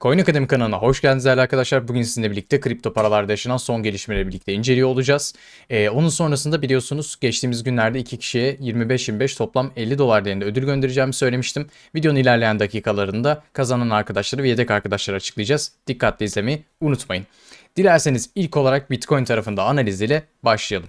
Coin Akademi kanalına hoş geldiniz değerli arkadaşlar. Bugün sizinle birlikte kripto paralarda yaşanan son gelişmeleri birlikte inceliyor olacağız. Ee, onun sonrasında biliyorsunuz geçtiğimiz günlerde iki kişiye 25-25 toplam 50 dolar değerinde ödül göndereceğimi söylemiştim. Videonun ilerleyen dakikalarında kazanan arkadaşları ve yedek arkadaşları açıklayacağız. Dikkatli izlemeyi unutmayın. Dilerseniz ilk olarak Bitcoin tarafında analiz ile başlayalım.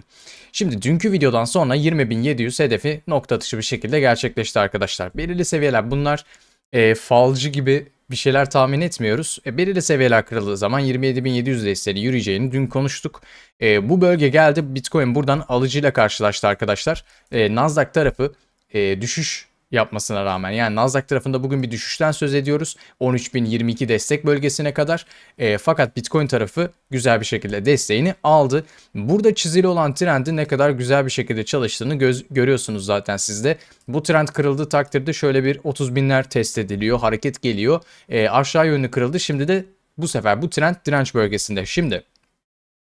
Şimdi dünkü videodan sonra 20.700 hedefi nokta atışı bir şekilde gerçekleşti arkadaşlar. Belirli seviyeler bunlar e, falcı gibi bir şeyler tahmin etmiyoruz. E, belirli seviyeler kırıldığı zaman 27.700 desteğini yürüyeceğini dün konuştuk. E, bu bölge geldi. Bitcoin buradan alıcıyla karşılaştı arkadaşlar. E, Nasdaq tarafı e, düşüş yapmasına rağmen yani Nasdaq tarafında bugün bir düşüşten söz ediyoruz. 13.022 destek bölgesine kadar. E, fakat Bitcoin tarafı güzel bir şekilde desteğini aldı. Burada çizili olan trendin ne kadar güzel bir şekilde çalıştığını göz, görüyorsunuz zaten sizde. Bu trend kırıldığı takdirde şöyle bir 30 binler test ediliyor. Hareket geliyor. E, aşağı yönlü kırıldı. Şimdi de bu sefer bu trend direnç bölgesinde. Şimdi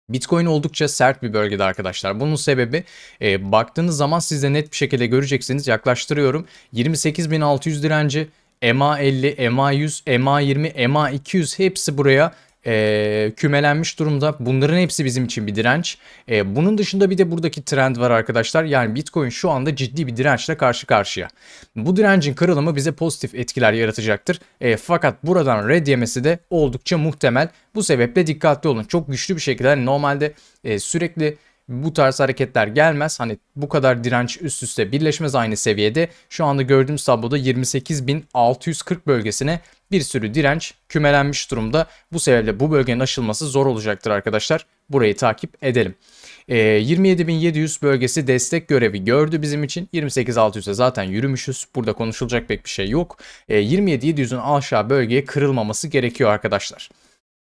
Bitcoin oldukça sert bir bölgede arkadaşlar. Bunun sebebi e, baktığınız zaman siz de net bir şekilde göreceksiniz. Yaklaştırıyorum. 28.600 direnci, MA50, MA100, MA20, MA200 hepsi buraya e, kümelenmiş durumda. Bunların hepsi bizim için bir direnç. E, bunun dışında bir de buradaki trend var arkadaşlar. Yani Bitcoin şu anda ciddi bir dirençle karşı karşıya. Bu direncin kırılımı bize pozitif etkiler yaratacaktır. E, fakat buradan red yemesi de oldukça muhtemel. Bu sebeple dikkatli olun. Çok güçlü bir şekilde hani normalde e, sürekli bu tarz hareketler gelmez. Hani bu kadar direnç üst üste birleşmez aynı seviyede. Şu anda gördüğümüz tabloda 28.640 bölgesine bir sürü direnç kümelenmiş durumda. Bu sebeple bu bölgenin aşılması zor olacaktır arkadaşlar. Burayı takip edelim. E, 27.700 bölgesi destek görevi gördü bizim için. 28.600'e zaten yürümüşüz. Burada konuşulacak pek bir şey yok. E, 27.700'ün aşağı bölgeye kırılmaması gerekiyor arkadaşlar.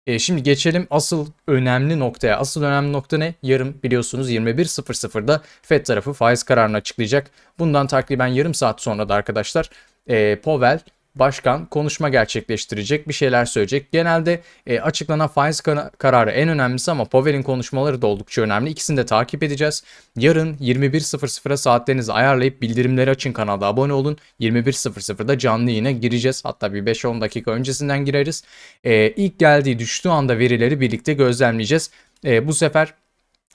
E, şimdi geçelim asıl önemli noktaya. Asıl önemli nokta ne? Yarın biliyorsunuz 21.00'da FED tarafı faiz kararını açıklayacak. Bundan takriben yarım saat sonra da arkadaşlar e, Powell başkan konuşma gerçekleştirecek, bir şeyler söyleyecek. Genelde e, açıklanan faiz kararı en önemlisi ama Powell'in konuşmaları da oldukça önemli. İkisini de takip edeceğiz. Yarın 21.00'a saatlerinizi ayarlayıp bildirimleri açın kanalda abone olun. 21.00'da canlı yine gireceğiz. Hatta bir 5-10 dakika öncesinden gireriz. E, ilk geldiği düştüğü anda verileri birlikte gözlemleyeceğiz. E, bu sefer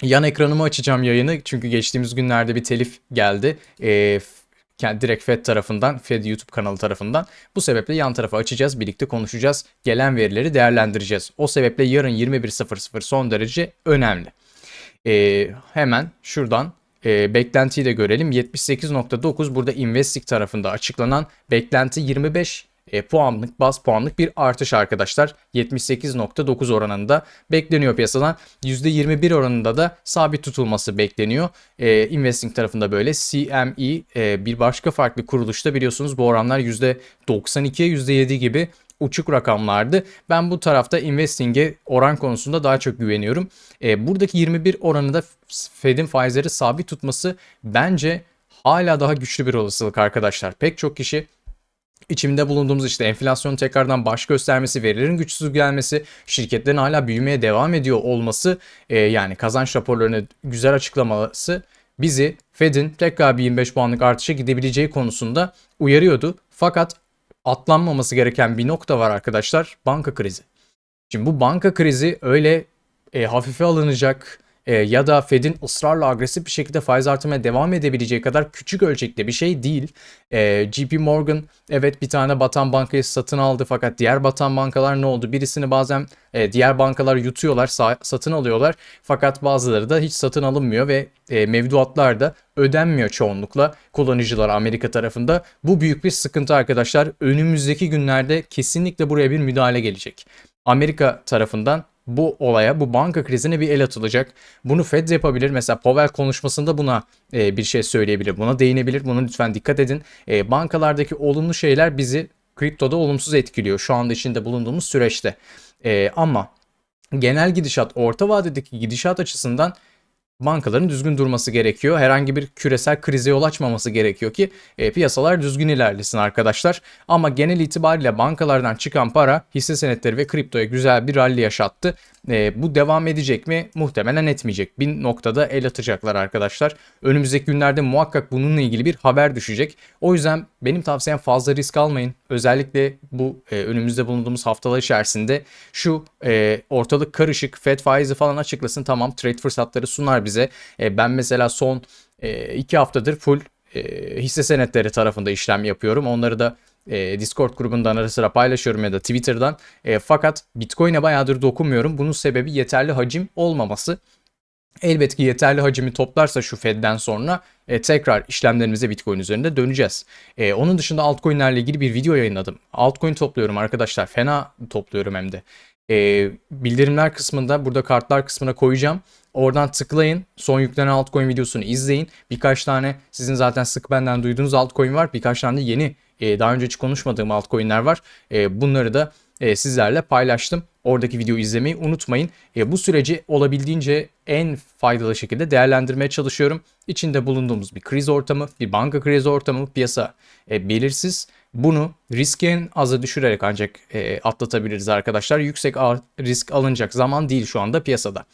yan ekranımı açacağım yayını çünkü geçtiğimiz günlerde bir telif geldi. E, direkt Fed tarafından, Fed YouTube kanalı tarafından. Bu sebeple yan tarafa açacağız, birlikte konuşacağız. Gelen verileri değerlendireceğiz. O sebeple yarın 21.00 son derece önemli. Ee, hemen şuradan e, beklentiyi de görelim. 78.9 burada Investing tarafında açıklanan beklenti 25 e, puanlık, baz puanlık bir artış arkadaşlar. 78.9 oranında bekleniyor piyasadan. %21 oranında da sabit tutulması bekleniyor. E, investing tarafında böyle. CME e, bir başka farklı kuruluşta biliyorsunuz bu oranlar %92'ye %7 gibi uçuk rakamlardı. Ben bu tarafta investing'e oran konusunda daha çok güveniyorum. E, buradaki 21 oranında Fed'in faizleri sabit tutması bence hala daha güçlü bir olasılık arkadaşlar. Pek çok kişi içimde bulunduğumuz işte enflasyonun tekrardan baş göstermesi, verilerin güçsüz gelmesi, şirketlerin hala büyümeye devam ediyor olması, e, yani kazanç raporlarını güzel açıklaması bizi Fed'in tekrar bir 25 puanlık artışa gidebileceği konusunda uyarıyordu. Fakat atlanmaması gereken bir nokta var arkadaşlar. Banka krizi. Şimdi bu banka krizi öyle e, hafife alınacak e, ya da Fed'in ısrarla agresif bir şekilde faiz artırmaya devam edebileceği kadar küçük ölçekte bir şey değil. E, JP Morgan evet bir tane batan bankayı satın aldı fakat diğer batan bankalar ne oldu? Birisini bazen e, diğer bankalar yutuyorlar, sa- satın alıyorlar fakat bazıları da hiç satın alınmıyor ve e, mevduatlar da ödenmiyor çoğunlukla kullanıcılar Amerika tarafında. Bu büyük bir sıkıntı arkadaşlar. Önümüzdeki günlerde kesinlikle buraya bir müdahale gelecek. Amerika tarafından bu olaya, bu banka krizine bir el atılacak. Bunu Fed yapabilir. Mesela Powell konuşmasında buna e, bir şey söyleyebilir. Buna değinebilir. Buna lütfen dikkat edin. E, bankalardaki olumlu şeyler bizi kriptoda olumsuz etkiliyor. Şu anda içinde bulunduğumuz süreçte. E, ama genel gidişat, orta vadedeki gidişat açısından bankaların düzgün durması gerekiyor. Herhangi bir küresel krize yol açmaması gerekiyor ki e, piyasalar düzgün ilerlesin arkadaşlar. Ama genel itibariyle bankalardan çıkan para hisse senetleri ve kriptoya güzel bir rally yaşattı. E, bu devam edecek mi? Muhtemelen etmeyecek. Bir noktada el atacaklar arkadaşlar. Önümüzdeki günlerde muhakkak bununla ilgili bir haber düşecek. O yüzden benim tavsiyem fazla risk almayın. Özellikle bu e, önümüzde bulunduğumuz haftalar içerisinde şu e, ortalık karışık FED faizi falan açıklasın tamam trade fırsatları sunar bize. E, ben mesela son e, iki haftadır full e, hisse senetleri tarafında işlem yapıyorum. Onları da e, Discord grubundan ara sıra paylaşıyorum ya da Twitter'dan. E, fakat Bitcoin'e bayağıdır dokunmuyorum. Bunun sebebi yeterli hacim olmaması. Elbette ki yeterli hacimi toplarsa şu Fed'den sonra e, tekrar işlemlerimize Bitcoin üzerinde döneceğiz. E, onun dışında altcoin'lerle ilgili bir video yayınladım. Altcoin topluyorum arkadaşlar. Fena topluyorum hem de. E, bildirimler kısmında burada kartlar kısmına koyacağım. Oradan tıklayın. Son yüklenen altcoin videosunu izleyin. Birkaç tane sizin zaten sık benden duyduğunuz altcoin var. Birkaç tane de yeni e, daha önce hiç konuşmadığım altcoin'ler var. E, bunları da e, sizlerle paylaştım. Oradaki videoyu izlemeyi unutmayın. Bu süreci olabildiğince en faydalı şekilde değerlendirmeye çalışıyorum. İçinde bulunduğumuz bir kriz ortamı, bir banka krizi ortamı, piyasa belirsiz. Bunu riski en düşürerek ancak e, atlatabiliriz arkadaşlar. Yüksek risk alınacak zaman değil şu anda piyasada.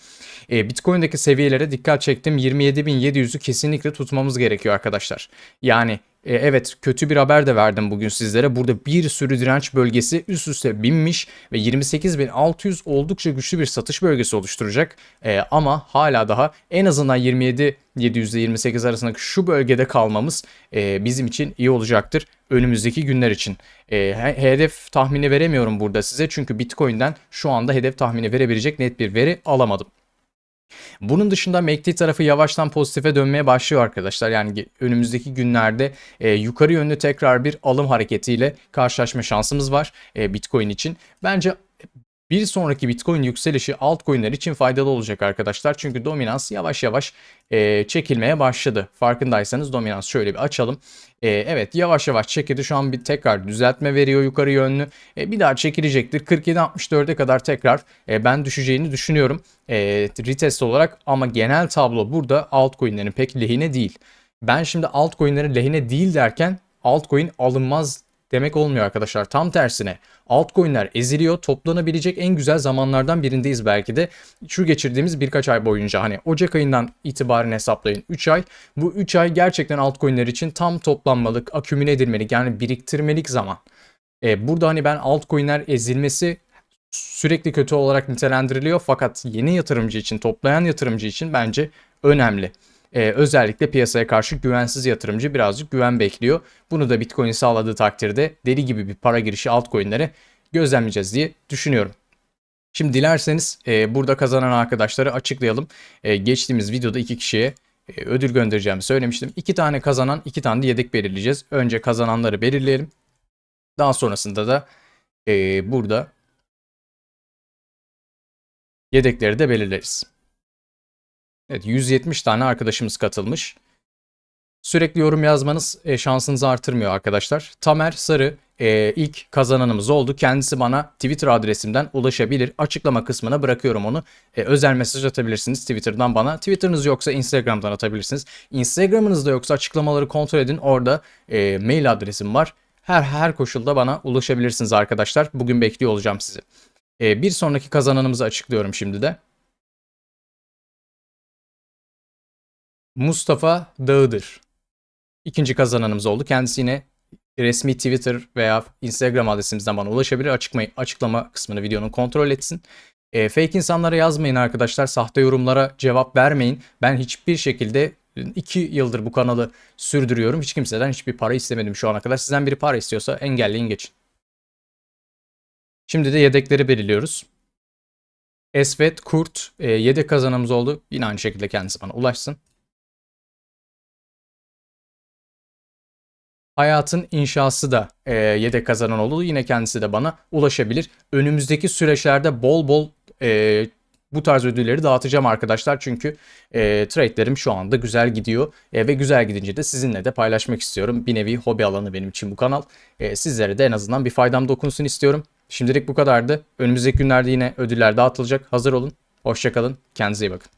E, Bitcoin'deki seviyelere dikkat çektim. 27.700'ü kesinlikle tutmamız gerekiyor arkadaşlar. Yani e, evet kötü bir haber de verdim bugün sizlere. Burada bir sürü direnç bölgesi üst üste binmiş ve 28.600 oldukça güçlü bir satış bölgesi oluşturacak. E, ama hala daha en azından 27 700 ile 28 arasındaki şu bölgede kalmamız e, bizim için iyi olacaktır önümüzdeki günler için. E, hedef tahmini veremiyorum burada size çünkü Bitcoin'den şu anda hedef tahmini verebilecek net bir veri alamadım. Bunun dışında MACD tarafı yavaştan pozitife dönmeye başlıyor arkadaşlar. Yani önümüzdeki günlerde e, yukarı yönlü tekrar bir alım hareketiyle karşılaşma şansımız var e, Bitcoin için. Bence bir sonraki Bitcoin yükselişi altcoin'ler için faydalı olacak arkadaşlar. Çünkü dominans yavaş yavaş e, çekilmeye başladı. Farkındaysanız dominans şöyle bir açalım. E, evet yavaş yavaş çekildi. Şu an bir tekrar düzeltme veriyor yukarı yönlü. E, bir daha çekilecektir. 47-64'e kadar tekrar e, ben düşeceğini düşünüyorum. E, retest olarak ama genel tablo burada altcoin'lerin pek lehine değil. Ben şimdi altcoin'lerin lehine değil derken altcoin alınmaz demek olmuyor arkadaşlar. Tam tersine altcoin'ler eziliyor. Toplanabilecek en güzel zamanlardan birindeyiz belki de. Şu geçirdiğimiz birkaç ay boyunca hani Ocak ayından itibaren hesaplayın 3 ay. Bu 3 ay gerçekten altcoin'ler için tam toplanmalık, akümüle edilmelik yani biriktirmelik zaman. E, burada hani ben altcoin'ler ezilmesi sürekli kötü olarak nitelendiriliyor fakat yeni yatırımcı için, toplayan yatırımcı için bence önemli. Ee, özellikle piyasaya karşı güvensiz yatırımcı birazcık güven bekliyor. Bunu da Bitcoin sağladığı takdirde deli gibi bir para girişi altcoin'lere gözlemleyeceğiz diye düşünüyorum. Şimdi dilerseniz e, burada kazanan arkadaşları açıklayalım. E, geçtiğimiz videoda iki kişiye e, ödül göndereceğimi söylemiştim. İki tane kazanan, iki tane de yedek belirleyeceğiz. Önce kazananları belirleyelim. Daha sonrasında da e, burada yedekleri de belirleriz. Evet 170 tane arkadaşımız katılmış. Sürekli yorum yazmanız e, şansınızı artırmıyor arkadaşlar. Tamer Sarı e, ilk kazananımız oldu. Kendisi bana Twitter adresimden ulaşabilir. Açıklama kısmına bırakıyorum onu. E, özel mesaj atabilirsiniz Twitter'dan bana. Twitter'ınız yoksa Instagram'dan atabilirsiniz. Instagram'ınız da yoksa açıklamaları kontrol edin. Orada e, mail adresim var. Her her koşulda bana ulaşabilirsiniz arkadaşlar. Bugün bekliyor olacağım sizi. E, bir sonraki kazananımızı açıklıyorum şimdi de. Mustafa Dağıdır. İkinci kazananımız oldu. Kendisi yine resmi Twitter veya Instagram adresimizden bana ulaşabilir. Açıklama, açıklama kısmını videonun kontrol etsin. E, fake insanlara yazmayın arkadaşlar. Sahte yorumlara cevap vermeyin. Ben hiçbir şekilde iki yıldır bu kanalı sürdürüyorum. Hiç kimseden hiçbir para istemedim şu ana kadar. Sizden biri para istiyorsa engelleyin geçin. Şimdi de yedekleri belirliyoruz. Esvet Kurt e, yedek kazanımız oldu. Yine aynı şekilde kendisi bana ulaşsın. Hayatın inşası da e, yedek kazanan oldu. Yine kendisi de bana ulaşabilir. Önümüzdeki süreçlerde bol bol e, bu tarz ödülleri dağıtacağım arkadaşlar. Çünkü e, trade'lerim şu anda güzel gidiyor. E, ve güzel gidince de sizinle de paylaşmak istiyorum. Bir nevi hobi alanı benim için bu kanal. E, sizlere de en azından bir faydam dokunsun istiyorum. Şimdilik bu kadardı. Önümüzdeki günlerde yine ödüller dağıtılacak. Hazır olun. Hoşçakalın. Kendinize iyi bakın.